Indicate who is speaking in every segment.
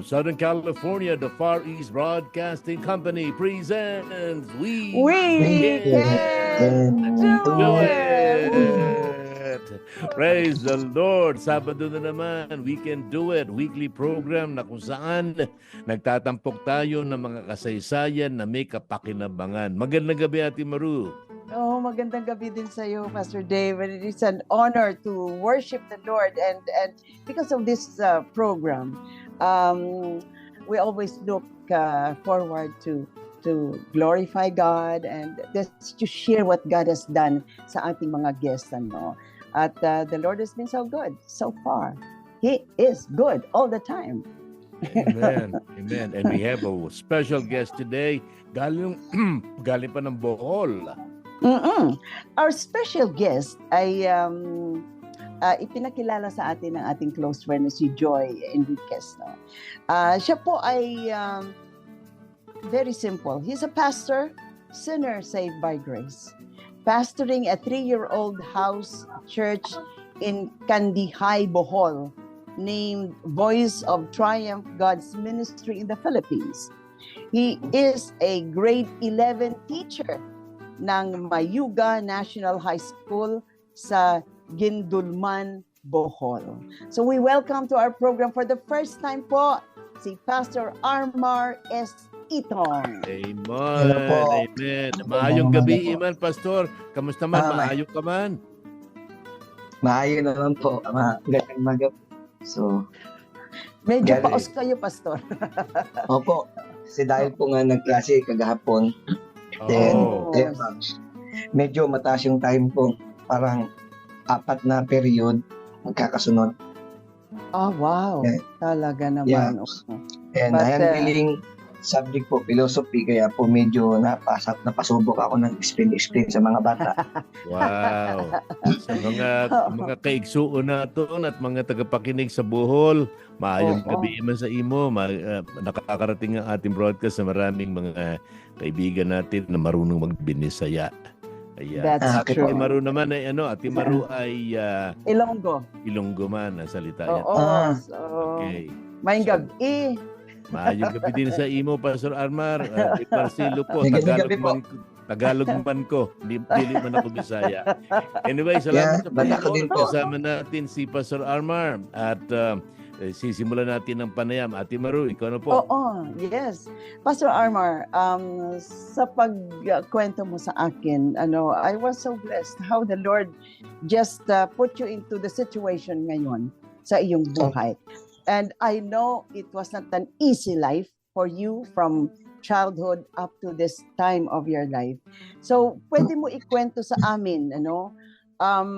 Speaker 1: From Southern California, the Far East Broadcasting Company presents We,
Speaker 2: We
Speaker 1: Can Do
Speaker 2: do
Speaker 1: It! Praise the Lord! Sabado na naman, We Can Do It, weekly program na kung saan nagtatampok tayo ng mga kasaysayan na may kapakinabangan. Magandang gabi, Ate Maru.
Speaker 2: Oh, magandang gabi din sa iyo, Pastor Dave. And it is an honor to worship the Lord. And and because of this uh, program, um, we always look uh, forward to to glorify God and just to share what God has done sa ating mga guests. Ano. At uh, the Lord has been so good so far. He is good all the time.
Speaker 1: Amen. Amen. And we have a special guest today. Galing, galing pa ng Bohol.
Speaker 2: Mm-mm. Our special guest ay um, ah, ipinakilala sa atin ng ating close friend na si Joy Enriquez. No? Ah, siya po ay um, very simple. He's a pastor, sinner saved by grace. Pastoring a three-year-old house church in Kandihay, Bohol, named Voice of Triumph God's Ministry in the Philippines. He is a grade 11 teacher ng Mayuga National High School sa Gindulman, Bohol. So we welcome to our program for the first time po si Pastor Armar S. Itong.
Speaker 1: Amen.
Speaker 3: Hello po.
Speaker 1: Amen. Maayong gabi. Iman, Pastor. Kamusta man?
Speaker 3: Ah,
Speaker 1: Maayong ka man?
Speaker 3: Maayo naman po. Magandang maga po. So,
Speaker 2: Medyo
Speaker 3: Galing.
Speaker 2: paos kayo, Pastor.
Speaker 3: opo. Kasi dahil po nga nagklase kagahapon, Then,
Speaker 1: Oo.
Speaker 3: kaya pa, medyo mataas yung time po. Parang apat na period magkakasunod.
Speaker 2: Oh, wow.
Speaker 3: Yeah.
Speaker 2: Talaga
Speaker 3: Yeah.
Speaker 2: naman. Oo.
Speaker 3: And
Speaker 2: But,
Speaker 3: I am
Speaker 2: uh,
Speaker 3: feeling subject po, philosophy, kaya po medyo napasap, napasubok ako ng explain-explain sa mga bata.
Speaker 1: Wow. Sa mga mga kaigsuon naton at mga tagapakinig sa Bohol, maayong
Speaker 2: Oo.
Speaker 1: gabi man sa imo. Ma, ah, nakakarating ang ating broadcast sa maraming mga kaibigan natin na marunong magbinisaya. Ayan.
Speaker 2: That's
Speaker 3: Ah,
Speaker 1: Ate
Speaker 2: true.
Speaker 1: Maru naman ay ano, Ate Maru ay ah,
Speaker 2: Ilonggo.
Speaker 1: Ilonggo man ang salita niya.
Speaker 2: Oo.
Speaker 3: Ah.
Speaker 2: So,
Speaker 1: Okay.
Speaker 2: May gabi.
Speaker 1: Maayong gabi din sa imo, Pastor Armar. Uh, Marcelo po, Tagalog man, Tagalog man ko. Hindi, dili man ako Bisaya. Anyway,
Speaker 3: Yeah,
Speaker 1: salamat sa Panginoon.
Speaker 3: din po.
Speaker 1: Kasama natin si Pastor Armar. At uh, eh, sisimulan natin ng panayam. Ate Maru, ikaw na po.
Speaker 2: Oo, yes. Pastor Armar, um, sa pagkwento mo sa akin, ano, I was so blessed how the Lord just uh, put you into the situation ngayon sa iyong buhay. And I know it was not an easy life for you from childhood up to this time of your life. So, pwede mo ikwento sa amin, ano, um,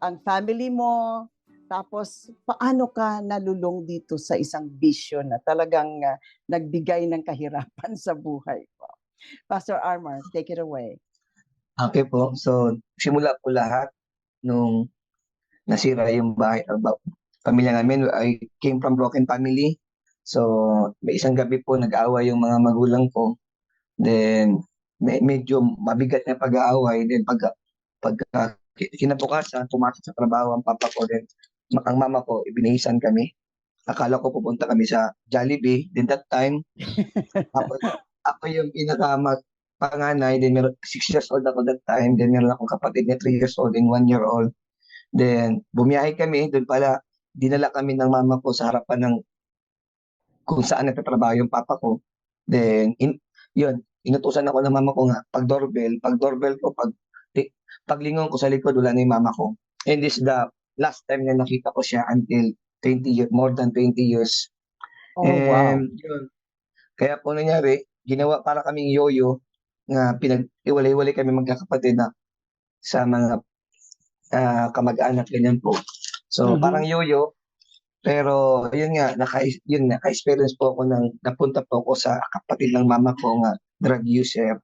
Speaker 2: ang family mo, tapos, paano ka nalulong dito sa isang bisyo na talagang ah, nagbigay ng kahirapan sa buhay ko? Pastor Armor, take it away.
Speaker 3: Okay po. So, simula po lahat nung nasira yung bahay, uh, ba- pamilya namin. I came from broken family. So, may isang gabi po nag-aaway yung mga magulang ko. Then, me- medyo mabigat na pag-aaway. Then, pag, pag uh, ki- kinabukasan, pumasok sa trabaho ang papa ko. Then, ang mama ko, ibinihisan kami. Akala ko pupunta kami sa Jollibee. Then that time, ako, ako yung pinaka panganay, then meron, six years old ako that time, then meron akong kapatid na three years old and one year old. Then, bumiyahe kami, doon pala, dinala kami ng mama ko sa harapan ng kung saan nagtatrabaho yung papa ko. Then, in, yun, inutusan ako ng mama ko nga, pag doorbell, pag doorbell ko, pag, paglingon ko sa likod, wala na yung mama ko. And this is the last time na nakita ko siya until 20 years, more than 20 years.
Speaker 2: Oh, wow.
Speaker 3: And yun. Kaya po nangyari, ginawa para kaming yoyo nga pinag-iwalay-iwalay kami magkakapatid na sa mga ah, kamag-anak ganyan po. So
Speaker 2: Mhm.
Speaker 3: parang yoyo, Pero yun nga, naka, yun, naka-experience po ako ng, napunta po ako sa kapatid ng mama ko nga drug user.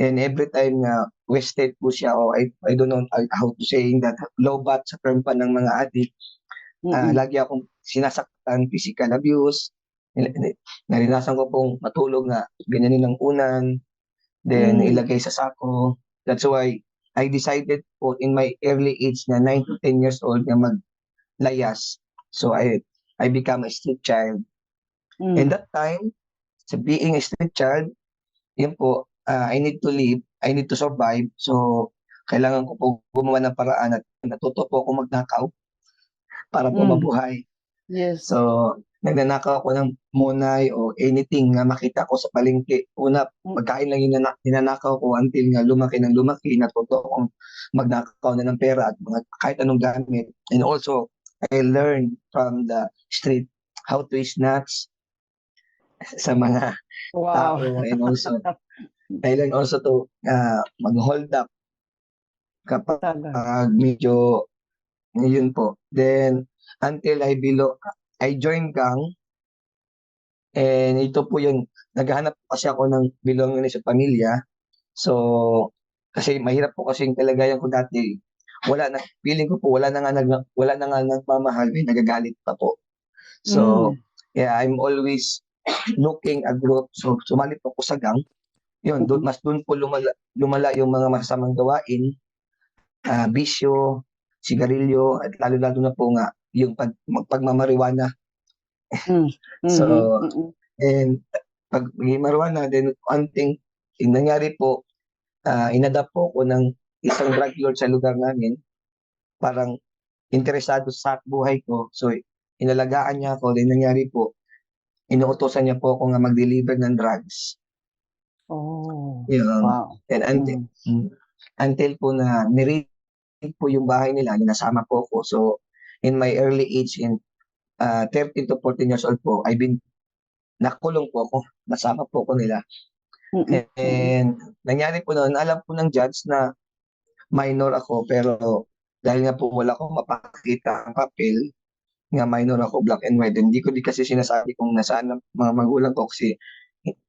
Speaker 3: And every time na wasted po siya o I, I don't know how to saying that low bat sa term pa ng mga addict, ah,
Speaker 2: Mm-mm.
Speaker 3: lagi akong sinasaktan, physical abuse. Narinasan ko pong matulog na ganyanin ng unan, then
Speaker 2: Mm.
Speaker 3: ilagay sa sako. That's why I decided po in my early age na 9 to 10 years old na maglayas. So I I become a street child.
Speaker 2: Mm.
Speaker 3: And that time, sa being a street child, yun po, ah, I need to live, I need to survive. So, kailangan ko po gumawa ng paraan at natuto po ako magnakaw para po
Speaker 2: Mm.
Speaker 3: mabuhay.
Speaker 2: Yes.
Speaker 3: So, nagnanakaw ako ng munay o anything na makita ko sa palengke. Una,
Speaker 2: Mm.
Speaker 3: pagkain lang yung nana- ninanakaw ko until nga lumaki ng lumaki, natuto akong magnakaw na ng pera at mga kahit anong gamit. And also, I learned from the street how to snatch sa mga
Speaker 2: Wow.
Speaker 3: tao and also I learned also to uh, mag-hold up kapag
Speaker 2: Talaga.
Speaker 3: medyo yun po. Then until I below I joined gang and ito po yun naghahanap kasi ako ng belonging sa pamilya. So kasi mahirap po kasi yung kalagayan ko dati. Wala na feeling ko po wala na nga nag, wala na nga nagmamahal, may nagagalit pa po. So
Speaker 2: Mm.
Speaker 3: yeah, I'm always looking a group. So sumali po ako sa gang. Yun, doon, mas doon po lumala, lumala yung mga masasamang gawain, ah, bisyo, sigarilyo, at lalo-lalo na po nga yung pag, pagmamariwana. So,
Speaker 2: Mhm. Mm-mm.
Speaker 3: And pag marijuana, then one thing, yung nangyari po, ah, inadapt po ako ng isang drug lord sa lugar namin. Parang interesado sa buhay ko. So, inalagaan niya ako. Then nangyari po, inuutosan niya po ako nga mag-deliver ng drugs.
Speaker 2: Oh.
Speaker 3: Yun.
Speaker 2: Wow.
Speaker 3: And until,
Speaker 2: Mm.
Speaker 3: Until po na nirate po yung bahay nila, ninasama po ako. So, in my early age, in uh, 13 to 14 years old po, I've been, nakulong po ako. Nasama po ako nila.
Speaker 2: Mm-mm.
Speaker 3: And nangyari po noon, alam po ng judge na minor ako, pero dahil nga po wala akong mapakita ang papel, nga minor ako, black and white, hindi ko di kasi sinasabi kung nasaan ang mga magulang ko kasi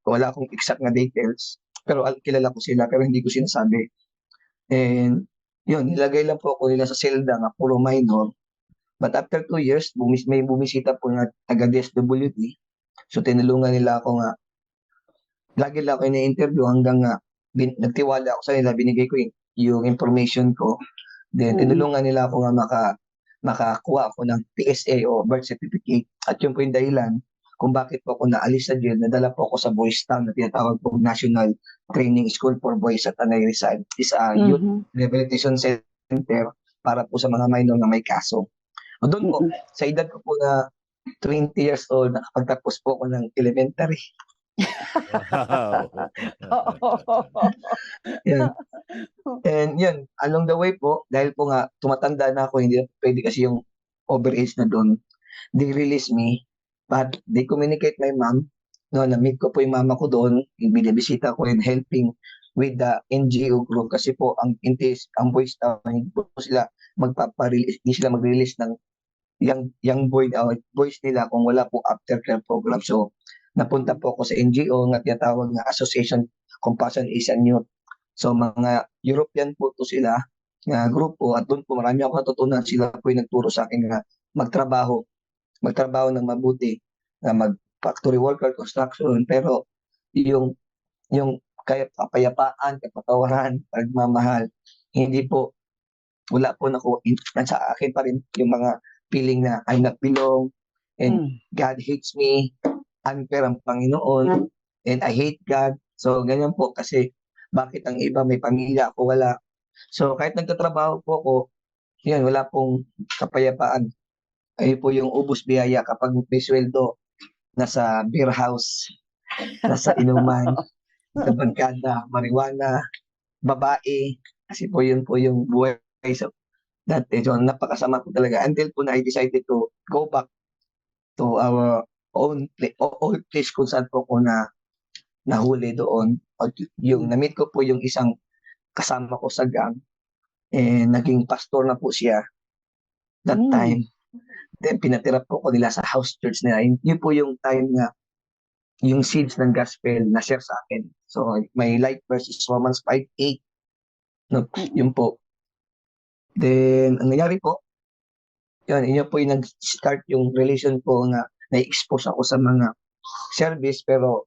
Speaker 3: wala akong exact na details. Pero al- kilala ko sila, pero hindi ko sinasabi. And yun, nilagay lang po ako nila sa selda nga puro minor. But after two years, bumis may bumisita po na taga DSWD. So tinulungan nila ako nga. Lagi lang ako ini-interview hanggang nga bin, nagtiwala ako sa nila, binigay ko yung, yung information ko. Then
Speaker 2: Mm.
Speaker 3: tinulungan nila ako nga maka makakuha ako ng PSA o birth certificate. At yun po yung dahilan kung bakit po ako naalis sa jail, nadala po ako sa Boys Town na tinatawag po National Training School for Boys at Tanay Rizal. Is a youth
Speaker 2: Mhm.
Speaker 3: rehabilitation center para po sa mga minor na may kaso. O doon po,
Speaker 2: Mm-mm.
Speaker 3: sa edad ko po na 20 years old, nakapagtapos po ako ng elementary.
Speaker 1: Wow.
Speaker 3: Yan. And yun, along the way po, dahil po nga tumatanda na ako, hindi na pwede kasi yung overage na doon, they release me, but they communicate my mom, no, na-meet ko po yung mama ko doon, binibisita ko and helping with the NGO group kasi po ang intis, ang boys uh, po sila magpapa-release, hindi sila mag-release ng young, young boy, uh, boys nila kung wala po aftercare program. So, napunta po ako sa NGO nga tinatawag na Association Compassion Asian Youth. So mga European po to sila nga grupo at doon po marami ako natutunan. Sila po yung nagturo sa akin nga magtrabaho magtrabaho ng mabuti nga mag factory worker construction pero yung yung kaya kapayapaan kapatawaran pagmamahal hindi po wala po nako sa akin pa rin yung mga feeling na I'm not belong and
Speaker 2: Mm.
Speaker 3: God hates me, unfair ang Panginoon, and I hate God. So, ganyan po kasi bakit ang iba may pamilya ako wala. So, kahit nagtatrabaho po ako, yan, wala pong kapayapaan. Ayun po yung ubus biyaya kapag may sweldo, nasa beer house, nasa inuman, sa bangkada, marijuana, babae, kasi po yun po yung buhay sa dati. So, napakasama po talaga until po na I decided to go back to our own old place kung saan po ko na nahuli doon. At yung na-meet ko po yung isang kasama ko sa gang, eh, naging pastor na po siya that
Speaker 2: Mm.
Speaker 3: time. Then pinatira po ko nila sa house church nila. Yun, po yung time nga yung seeds ng gospel na share sa akin. So, my life verse is Romans 5.8. No, yun po. Then, ang nangyari po, yun, yun po yung nag-start yung relation ko nga na-expose ako sa mga service pero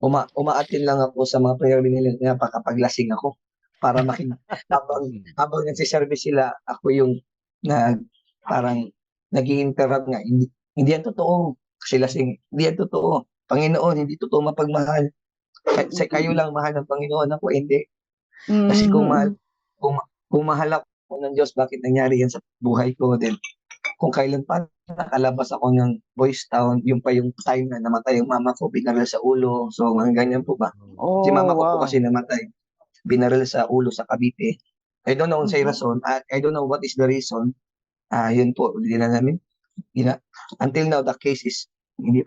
Speaker 3: uma umaatin lang ako sa mga prayer nila kapag lasing ako para makin habang habang nagsiservice sila ako yung nag parang nag-interrupt nga hindi hindi yan totoo kasi lasing hindi yan totoo Panginoon hindi totoo mapagmahal sa kayo lang mahal ng Panginoon ako hindi kasi kung mahal kung, kung mahal ako ng Diyos bakit nangyari yan sa buhay ko then kung kailan pa nakalabas ako ng Boys Town, yung pa yung time na namatay yung mama ko, binaril sa ulo. So, mga ganyan po ba?
Speaker 2: Oh,
Speaker 3: Si mama ko
Speaker 2: wow.
Speaker 3: po kasi namatay, binaril sa ulo sa Cavite. I don't know kung sa
Speaker 2: Mhm.
Speaker 3: rason. I, I don't know what is the reason. Ah, yun po, hindi na namin. Hindi na, until now, the case is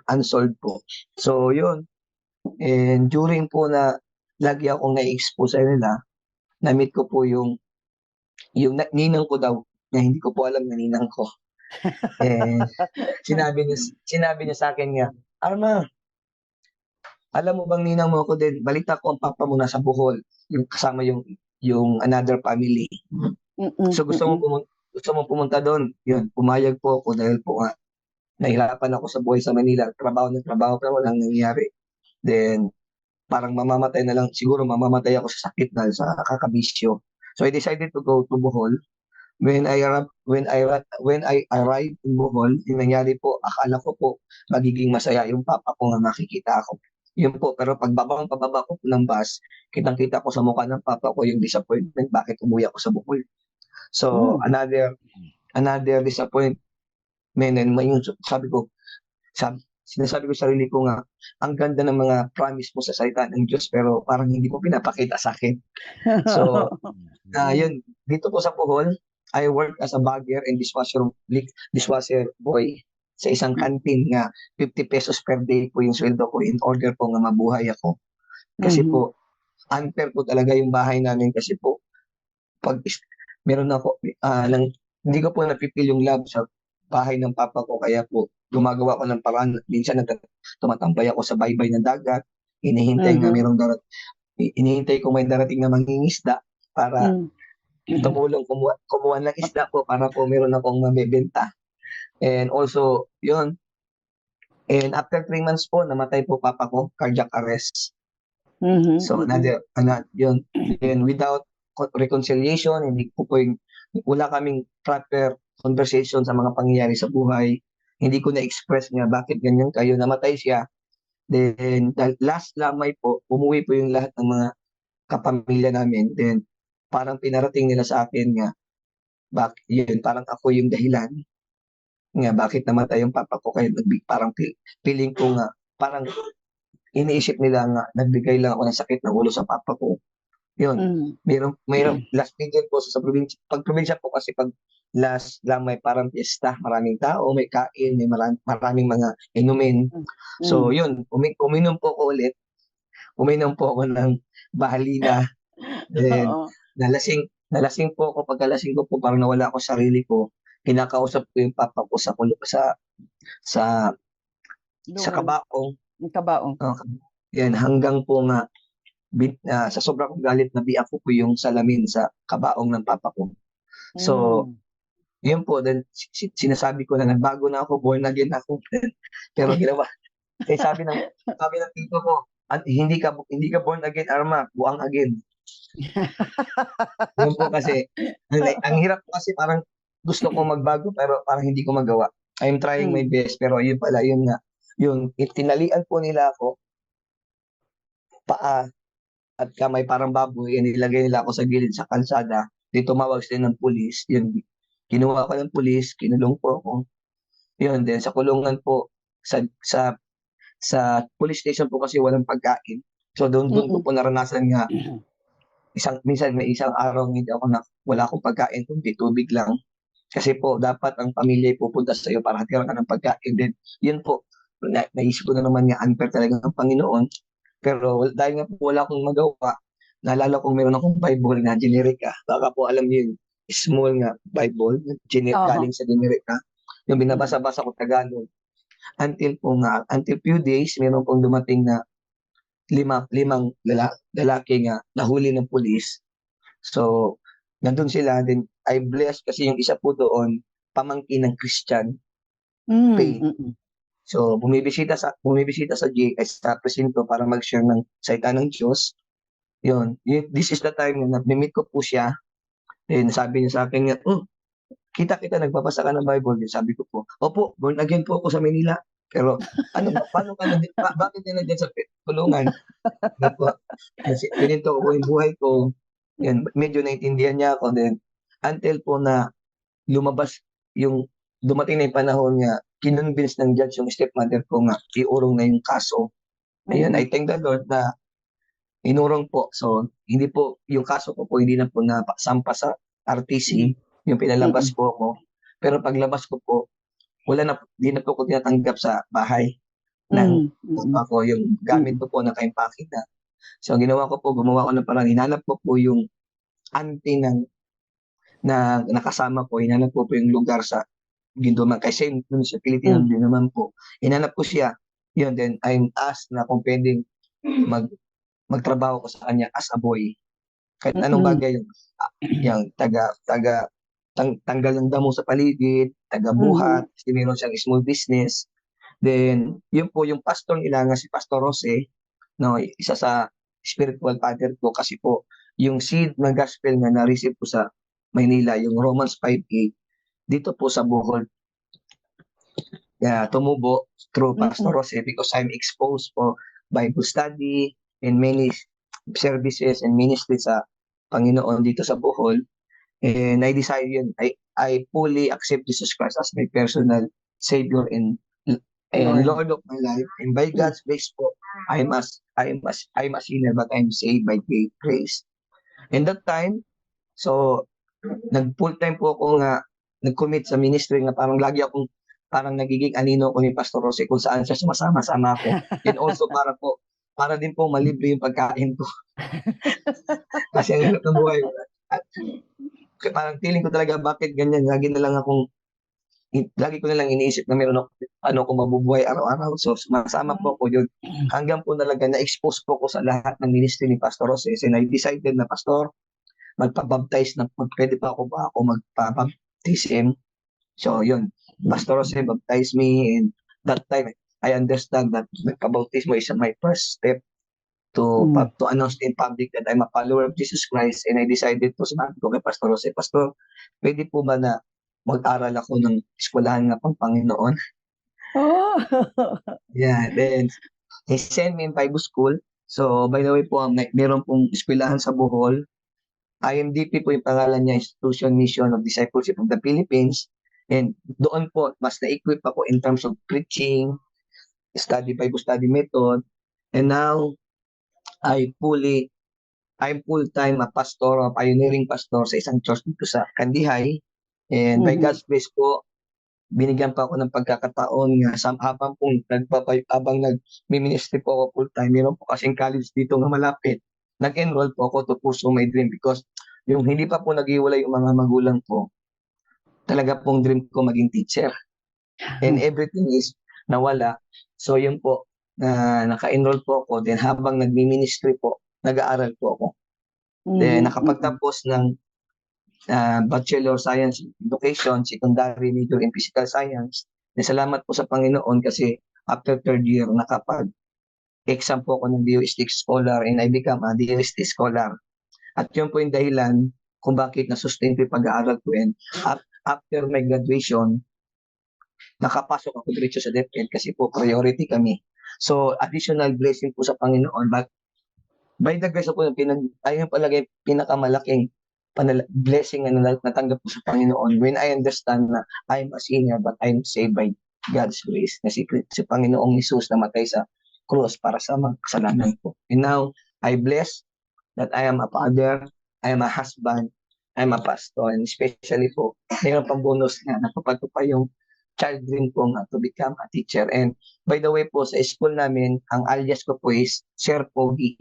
Speaker 3: unsolved po. So, yun. And during po na lagi akong na-expose sa nila, na-meet ko po yung yung na- ninang ko daw na hindi ko po alam na ninang ko. And sinabi niya sinabi niya sa akin nga, Arma, alam mo bang ninang mo ako din, balita ko ang papa mo nasa Bohol, yung kasama yung yung another family.
Speaker 2: Mm-mm,
Speaker 3: So gusto mo
Speaker 2: mm-mm.
Speaker 3: pumunta, gusto mo pumunta doon. Yun, pumayag po ako dahil po nga nahirapan ako sa buhay sa Manila, trabaho ng trabaho pero walang nangyari. Then parang mamamatay na lang, siguro mamamatay ako sa sakit dahil sa kakabisyo. So I decided to go to Bohol. When I when I when I arrived in Bohol, yung nangyari po, akala ko po magiging masaya yung papa ko nga makikita ako. Yun po, pero pagbabang pababa ko ng bus, kitang-kita ko sa mukha ng papa ko yung disappointment, bakit umuwi ako sa Bohol. So,
Speaker 2: Hmm.
Speaker 3: another another disappointment and may yung sabi ko, sabi, sinasabi ko sa sarili ko nga, ang ganda ng mga promise mo sa salita ng Diyos pero parang hindi mo pinapakita sa akin. So, Ah, yun, dito po sa Bohol, I work as a bagger and dishwasher dishwasher boy sa isang canteen nga 50 pesos per day po yung sweldo ko in order po nga mabuhay ako. Kasi
Speaker 2: Mhm.
Speaker 3: po unfair po talaga yung bahay namin kasi po pag meron ako ah, nang hindi ko po napipil yung love sa bahay ng papa ko kaya po gumagawa ko ng paraan minsan nag tumatambay ako sa baybay ng dagat hinihintay nga
Speaker 2: Mhm.
Speaker 3: merong darat hinihintay ko may darating na mangingisda para
Speaker 2: Mm.
Speaker 3: tumulong kumuha, kumuha ng isda po para po meron akong mabebenta. And also, yun. And after three months po, namatay po papa ko, cardiac arrest.
Speaker 2: Mhm,
Speaker 3: So, another, another, yun. And without reconciliation, hindi po po yung, wala kaming proper conversation sa mga pangyayari sa buhay. Hindi ko na-express niya bakit ganyan kayo. Namatay siya. Then, the last lamay po, umuwi po yung lahat ng mga kapamilya namin. Then, parang pinarating nila sa akin nga, bak yun, parang ako yung dahilan nga bakit namatay yung papa ko kaya nagbi, parang feel, feeling ko nga parang iniisip nila nga nagbigay lang ako ng sakit ng ulo sa papa ko. Yun,
Speaker 2: Mm.
Speaker 3: mayroon mayroon last weekend po sa probinsya. Pag probinsya po kasi pag last lang may parang piyesta, maraming tao, may kain, may maraming, maraming mga inumin. So
Speaker 2: Mm.
Speaker 3: yun, umi, uminom po ako ulit. Uminom po ako ng bahalina. Then, nalasing nalasing po ako pagkalasing ko po parang nawala ako sa sarili ko kinakausap ko yung papa ko sa sa sa sa
Speaker 2: Doon.
Speaker 3: kabaong
Speaker 2: Yung kabaong.
Speaker 3: uh, yan hanggang po nga bin, ah, sa sobrang galit na biyak ko po yung salamin sa kabaong ng papa ko. So
Speaker 2: Mm.
Speaker 3: yun po then si- si- sinasabi ko na nagbago na ako born again ako. Pero ginawa. Eh sabi ng sabi ng tito ko "An- hindi ka hindi ka born again Arma. Buang again. Yun po kasi. Ang, ang hirap po kasi parang gusto ko magbago pero parang hindi ko magawa. I'm trying my best pero yun pala yun nga. Yun, tinalian po nila ako. Paa at kamay parang baboy and nilagay nila ako sa gilid sa kalsada. Di tumawag sila ng pulis. Yun, kinuha ko ng pulis, kinulong po ako. Yun, then sa kulungan po sa sa sa police station po kasi walang pagkain. So doon doon ko
Speaker 2: Mm-mm.
Speaker 3: po naranasan nga isang minsan may isang araw hindi ako na wala akong pagkain kundi tubig lang. Kasi po dapat ang pamilya pupunta sa iyo para hatiran ka ng pagkain. Then yun po na, naisip ko na naman nga unfair talaga ng Panginoon. Pero dahil nga po wala akong magawa, naalala kong meron akong Bible na generica. Baka po alam niyo yun, small nga Bible, gener-
Speaker 2: Oo.
Speaker 3: galing sa generica. yung binabasa-basa ko Tagalog. Until po nga, until few days, meron pong dumating na lima, limang lala, lalaki nga nahuli ng pulis. So, nandun sila, then I blessed kasi yung isa po doon, pamangkin ng Christian.
Speaker 2: Mm,
Speaker 3: Pain.
Speaker 2: mm, mm.
Speaker 3: So, bumibisita sa bumibisita sa J sa presinto para mag-share ng salita ng Diyos. Yun. This is the time na nag-meet ko po siya. Then sabi niya sa akin "Oh, kita-kita nagbabasa ka ng Bible." Then sabi ko po, "Opo, born again po ako sa Manila." Pero ano ba, paano ka na, ba, bakit ka nandiyan sa kulungan? Ano kasi ganito ko yung buhay ko. Yan, medyo naintindihan niya ako. Then, until po na lumabas yung dumating na yung panahon nga, kinonvince ng judge yung stepmother ko nga, iurong na yung kaso. Ayun, I thank the Lord na inurong po. So, hindi po, yung kaso ko po, hindi na po nasampa sa RTC, yung pinalabas po ako. Pero paglabas ko po, wala na, hindi na po ko tinatanggap sa bahay ng
Speaker 2: Mm, mm,
Speaker 3: ako, yung gamit ko po naka-impake na. So, ang ginawa ko po, gumawa ko ng parang, hinanap ko po yung auntie ng na nakasama ko, hinanap ko po yung lugar sa Ginduman. Kasi yung sa Pilipinas din naman po. Hinanap ko siya. Yun, then I'm asked na kung pwedeng mag, magtrabaho ko sa kanya as a boy. Kahit anong
Speaker 2: Mm-mm.
Speaker 3: bagay yung, yung taga, taga, tang, tanggal ng damo sa paligid, taga buhat, kasi meron siyang small business. Then, yun po yung pastor nila nga si Pastor Jose, no, isa sa spiritual father ko kasi po yung seed ng gospel na na-receive po sa Maynila, yung Romans 5.8, dito po sa Bohol, yeah, tumubo through Pastor Jose because I'm exposed for Bible study and many services and ministry sa Panginoon dito sa Bohol. And I decided yun, I, I fully accept Jesus Christ as my personal Savior and and Lord of my life. And by God's grace po, I'm as I'm as I'm a sinner but I'm saved by great grace. And that time, so nag full time po ako nga nag-commit sa ministry nga parang lagi akong parang nagiging anino ko ni Pastor Jose kung saan siya sumasama-sama ako. And also para po para din po malibre yung pagkain ko. Kasi ang hirap ng buhay. At, parang feeling ko talaga bakit ganyan. Lagi na lang akong lagi ko na lang iniisip na meron ako ano ko mabubuhay araw-araw. So sumasama po ako yun. Hanggang po talaga na-expose po ko sa lahat ng ministry ni Pastor Jose. And I decided na Pastor, magpabaptize na pwede pa ako ba ako magpabaptism. So yun, Pastor Jose baptize me and that time I understand that magpabautismo is my first step to
Speaker 2: Mm.
Speaker 3: to announce in public that I'm a follower of Jesus Christ and I decided to sinabi ko kay Pastor Jose, Pastor, pwede po ba na mag-aral ako ng eskwelahan nga pang Panginoon?
Speaker 2: Oh.
Speaker 3: Yeah, then he sent me in Bible school. So, by the way po, may, meron pong eskwelahan sa Bohol. IMDP po yung pangalan niya, Institution Mission of Discipleship of the Philippines. And doon po, mas na-equip ako in terms of preaching, study Bible study method. And now, I fully, I'm full-time a pastor, a pioneering pastor sa isang church dito sa Kandihay. And by
Speaker 2: Mhm.
Speaker 3: God's grace po, binigyan pa ako ng pagkakataon nga sa habang pong nagpapay, habang nag-ministry po ako full-time, meron po kasing college dito nga malapit. Nag-enroll po ako to pursue my dream because yung hindi pa po nag-iwalay yung mga magulang ko, talaga pong dream ko maging teacher. And everything is nawala. So yun po, na naka-enroll po ako. Then habang nagmi-ministry po, nag-aaral po ako. Then
Speaker 2: Mm,
Speaker 3: nakapagtapos ng ah, Bachelor Science in Education, secondary major in Physical Science. Then salamat po sa Panginoon kasi after third year, nakapag exam po ako ng DOST Scholar and I become a DOST Scholar. At yun po yung dahilan kung bakit na-sustain ko yung pag-aaral ko. And after my graduation, nakapasok ako diretso sa DepEd kasi po priority kami. So, additional blessing po sa Panginoon. But by the grace of God, pinag, ayun palagi pinakamalaking panala- blessing na natanggap ko sa Panginoon when I understand na I'm a sinner but I'm saved by God's grace. Na si, si Panginoong Jesus na matay sa cross para sa mga kasalanan ko. And now, I bless that I am a father, I am a husband, I'm a pastor, and especially po, mayroon pang bonus na napapag ko pa yung child dream ko nga to become a teacher. And by the way po, sa school namin, ang alias ko po is Sir Pogi.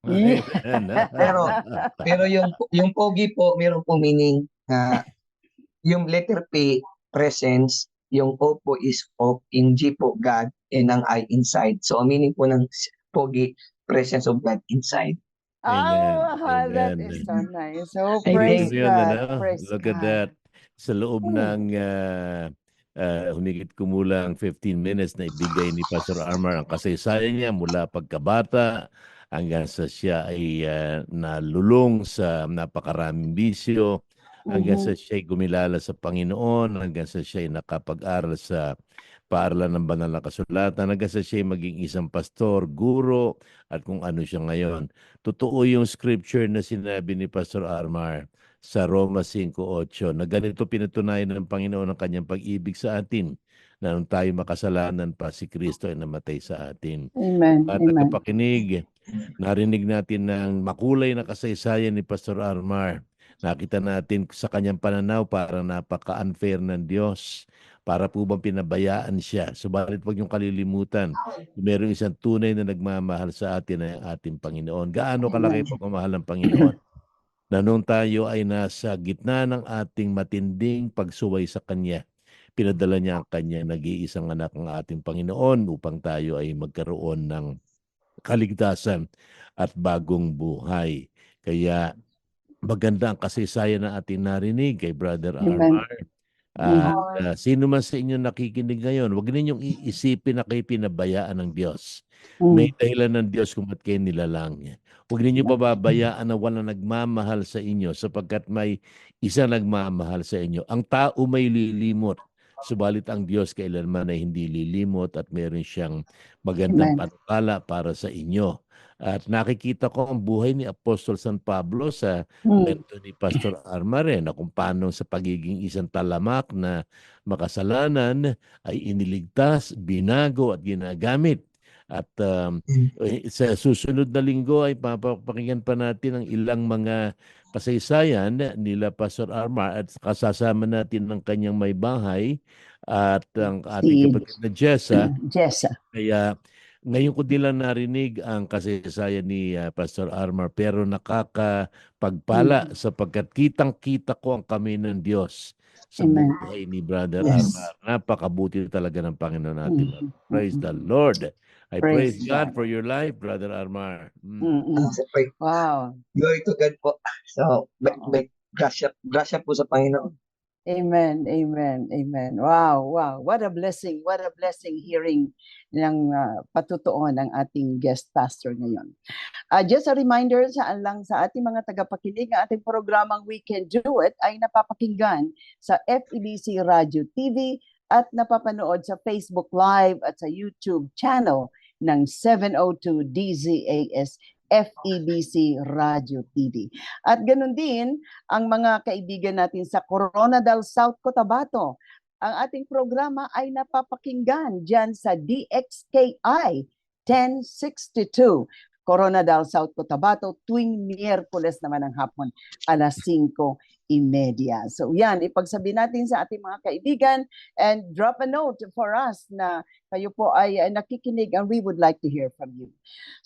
Speaker 3: Pero- Pero yung yung Pogi po, mayroon po meaning na yung letter P, presence, yung O po is of, in G po God, and ang I inside. So, ang meaning po ng pogi, presence of God inside.
Speaker 1: Amen.
Speaker 2: Ah, that
Speaker 1: Amen.
Speaker 2: is so nice. So
Speaker 3: I
Speaker 2: praise
Speaker 1: Yun,
Speaker 2: God.
Speaker 1: ano?
Speaker 2: Praise
Speaker 1: Look at
Speaker 2: God.
Speaker 1: that. Sa loob
Speaker 2: Hmm.
Speaker 1: ng uh, uh, humigit kumulang 15 minutes na ibigay ni Pastor Armar ang kasaysayan niya mula pagkabata hanggang sa siya ay uh, nalulong sa napakaraming bisyo, hanggang
Speaker 2: Mhm.
Speaker 1: sa siya ay gumilala sa Panginoon, hanggang sa siya ay nakapag-aral sa paaralan ng banal na kasulatan, hanggang sa siya ay maging isang pastor, guro, at kung ano siya ngayon. Totoo yung scripture na sinabi ni Pastor Armar sa Roma 5.8 na ganito pinatunayan ng Panginoon ang kanyang pag-ibig sa atin na nung tayo makasalanan pa si Kristo ay namatay sa atin.
Speaker 2: Amen.
Speaker 1: At
Speaker 2: Amen.
Speaker 1: nagpapakinig, narinig natin ng makulay na kasaysayan ni Pastor Armar. Nakita natin sa kanyang pananaw parang napaka-unfair ng Diyos. Para po bang pinabayaan siya. Subalit huwag niyong kalilimutan, mayroong isang tunay na nagmamahal sa atin ay ang ating Panginoon. Gaano kalaki
Speaker 2: Amen.
Speaker 1: pagmamahal ng Panginoon? na nung tayo ay nasa gitna ng ating matinding pagsuway sa Kanya, pinadala niya ang Kanya nag-iisang anak ng ating Panginoon upang tayo ay magkaroon ng kaligtasan at bagong buhay. Kaya maganda ang kasaysayan na ating narinig kay Brother
Speaker 2: Amen.
Speaker 1: Armar. At uh, sino man sa inyo nakikinig ngayon, huwag ninyong iisipin na kayo pinabayaan ng Diyos.
Speaker 2: Mm.
Speaker 1: May dahilan ng Diyos kung ba't kayo nilalang. Huwag ninyo pababayaan na wala nagmamahal sa inyo sapagkat may isa nagmamahal sa inyo. Ang tao may lilimot. Subalit ang Diyos kailanman ay hindi lilimot at meron siyang magandang
Speaker 2: Amen.
Speaker 1: para sa inyo. At nakikita ko ang buhay ni Apostol San Pablo sa
Speaker 2: Mm.
Speaker 1: kwento ni Pastor Armare na kung paano sa pagiging isang talamak na makasalanan ay iniligtas, binago at ginagamit. At um, eh, sa susunod na linggo ay papakinggan pa natin ang ilang mga kasaysayan nila Pastor Armar at kasasama natin ng kanyang may bahay at ang ating
Speaker 2: Si-
Speaker 1: kapatid na Jessa.
Speaker 2: Jessa.
Speaker 1: Kaya ngayon ko din lang narinig ang kasaysayan ni ah, Pastor Armar pero nakakapagpala sapagkat kitang-kita ko ang kami ng Diyos sa
Speaker 2: Amen.
Speaker 1: buhay ni Brother
Speaker 2: Yes.
Speaker 1: Armar. Napakabuti talaga ng Panginoon natin.
Speaker 2: Mhm.
Speaker 1: Praise
Speaker 2: Mhm.
Speaker 1: the Lord. I praise,
Speaker 2: Praise
Speaker 1: God
Speaker 2: God.
Speaker 1: for your life, Brother Armar. Mm.
Speaker 3: Ah, pray-
Speaker 2: Wow.
Speaker 3: glory to God po. So, may, may grasya, grasya po sa Panginoon.
Speaker 2: Amen, amen, amen. Wow, wow. What a blessing, what a blessing hearing ng uh, patutuo ng ating guest pastor ngayon. Uh, just a reminder sa lang sa ating mga tagapakinig, ang ating programang We Can Do It ay napapakinggan sa FEBC Radio TV at napapanood sa Facebook Live at sa YouTube channel ng 702 DZAS FEBC Radio TV. At ganun din, ang mga kaibigan natin sa Coronadal South Cotabato. Ang ating programa ay napapakinggan dyan sa DXKI 1062. Coronadal South Cotabato tuwing Miyerkules naman ng hapon alas 5.30. So yan, ipagsabi natin sa ating mga kaibigan and drop a note for us na kayo po ay ay nakikinig and we would like to hear from you.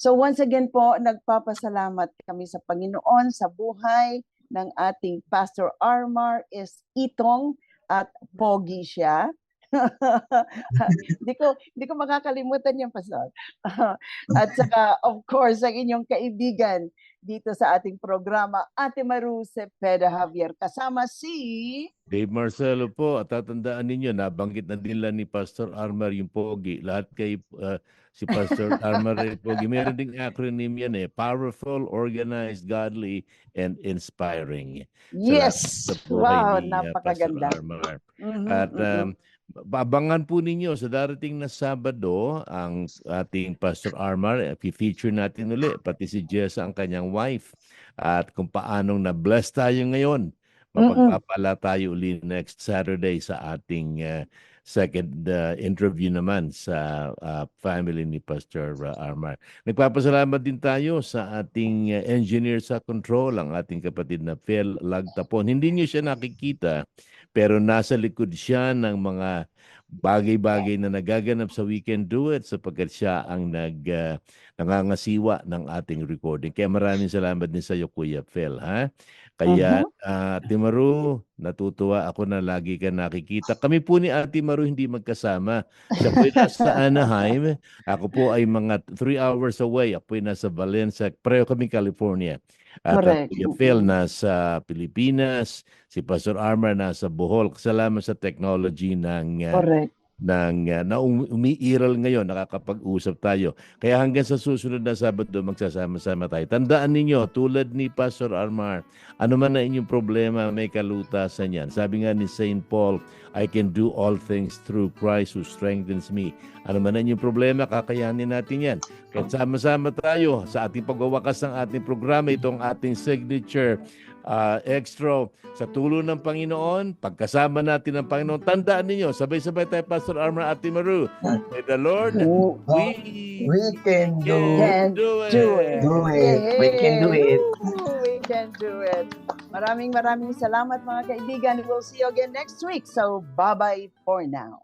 Speaker 2: So once again po, nagpapasalamat kami sa Panginoon sa buhay ng ating Pastor Armar is Itong at Pogi siya. Hindi ko hindi ko makakalimutan yung pastor. at saka of course ang inyong kaibigan dito sa ating programa, Ate Maru Cepeda Javier kasama si
Speaker 1: Dave Marcelo po, at tatandaan ninyo, nabanggit na din lang ni Pastor Armar yung pogi. Lahat kay uh, si Pastor Armar ay pogi. Meron ding acronym yan eh. Powerful, organized, godly, and inspiring.
Speaker 2: Yes. Wow,
Speaker 1: ni, uh,
Speaker 2: napakaganda.
Speaker 1: Pastor Armar.
Speaker 2: Mhm,
Speaker 1: At
Speaker 2: mhm.
Speaker 1: um, Abangan po ninyo sa darating na Sabado ang ating Pastor Armar. I-feature natin uli, pati si Jessa ang kanyang wife. At kung paanong na-bless tayo ngayon. Mapagpapala tayo uli next Saturday sa ating uh, second uh, interview naman sa uh, family ni Pastor uh, Armar. Nagpapasalamat din tayo sa ating uh, engineer sa control, ang ating kapatid na Phil Lagtapon. Hindi niyo siya nakikita pero nasa likod siya ng mga bagay-bagay na nagaganap sa Weekend Do It sapagkat siya ang nag ah, nangangasiwa ng ating recording. Kaya maraming salamat din sa iyo Kuya Phil, ha? Kaya ah, Ate Maru, natutuwa ako na lagi ka nakikita. Kami po ni Ate Maru hindi magkasama. Siya po nasa Anaheim. Ako po ay mga three hours away. Ako po nasa Valencia. Pareho kami California. At
Speaker 2: Correct.
Speaker 1: Kuya Phil nasa Pilipinas. Si Pastor Armar nasa Bohol. Salamat sa technology ng ah,
Speaker 2: Correct.
Speaker 1: Ng uh, na umi- umiiral ngayon, nakakapag-usap tayo. Kaya hanggang sa susunod na Sabado, magsasama-sama tayo. Tandaan ninyo, tulad ni Pastor Armar, ano man na inyong problema, may kalutasan yan. Sabi nga ni St. Paul, I can do all things through Christ who strengthens me. Ano man na inyong problema, kakayanin natin yan. Kaya sama-sama tayo sa ating pagwawakas ng ating programa, itong ating signature uh, extra sa tulong ng Panginoon, pagkasama natin ng Panginoon, tandaan ninyo, sabay-sabay tayo, Pastor Armor at Ate Maru. May the Lord, we
Speaker 3: We can do,
Speaker 1: can do it.
Speaker 2: do it.
Speaker 3: do it. We can do it.
Speaker 2: We can do it. Maraming maraming salamat mga kaibigan. We'll see you again next week. So bye-bye for now.